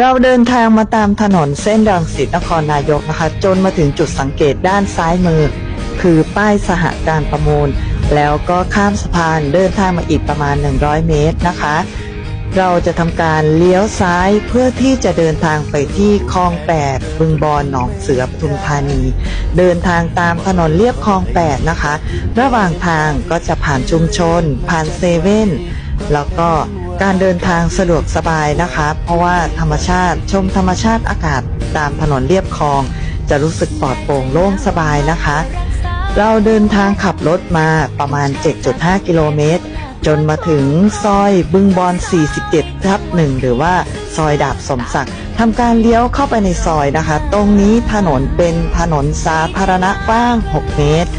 เราเดินทางมาตามถนนเส้นรังสิตนครนายกนะคะ จนมาถึงจุดสังเกตด้านซ้ายมือ คือป้ายสหการประมูล แล้วก็ข้ามสะพานเดินทางมาอีกประมาณ 100 เมตรนะคะ เราจะทำการเลี้ยวซ้ายเพื่อที่จะเดินทางไปที่คลอง 8 บึงบอนหนองเสือปทุมธานี เดินทางตามถนนเลียบคลอง 8 นะคะ ระหว่างทางก็จะผ่านชุมชน ผ่านเซเว่นแล้วก็ การเดินทางสะดวกสบายนะคะ เพราะว่าธรรมชาติชมธรรมชาติอากาศตามถนนเลียบคลอง จะรู้สึกปลอดโปร่งโล่งสบายนะคะ เราเดินทางขับรถมาประมาณ 7.5 กิโลเมตร จนมาถึงซอยบึงบอน 47 ทับหนึ่งหรือว่าซอยดาบสมศักดิ์ทำการเลี้ยวเข้าไปในซอยนะคะ ตรงนี้ถนนเป็นถนนสาธารณะกว้าง 6 เมตร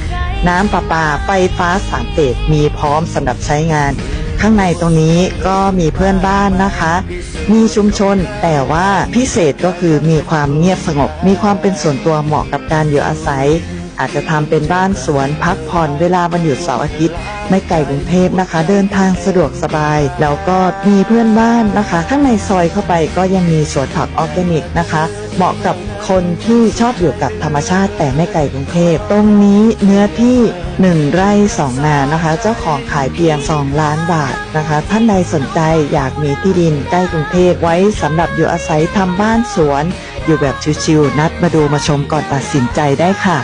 น้ำประปาไฟฟ้าสามเฟสมีพร้อมสำหรับใช้งาน ข้างในตรงนี้ก็มีเพื่อนบ้านนะคะ มีชุมชนแต่ว่าพิเศษก็คือมีความเงียบสงบ มีความเป็นส่วนตัวเหมาะกับการอยู่อาศัย อาจจะทำเป็นบ้านสวนพักผ่อนเวลาวันหยุดเสาร์อาทิตย์ไม่ไกลกรุงเทพนะคะ เดินทางสะดวกสบาย แล้วก็มีเพื่อนบ้านนะคะ ข้างในซอยเข้าไปก็ยังมีสวนผักออร์แกนิกนะคะ เหมาะกับ คนที่ชอบอยู่กับธรรมชาติแต่ไม่ไกลกรุงเทพตรงนี้เนื้อที่ 1 ไร่ 2 นานะคะ เจ้าของขายเพียง 2 ล้านบาทนะคะ ท่านใดสนใจอยากมีที่ดินใกล้กรุงเทพไว้สำหรับอยู่อาศัยทำบ้านสวน อยู่แบบชิวๆนัดมาดูมาชมก่อนตัดสินใจได้ค่ะ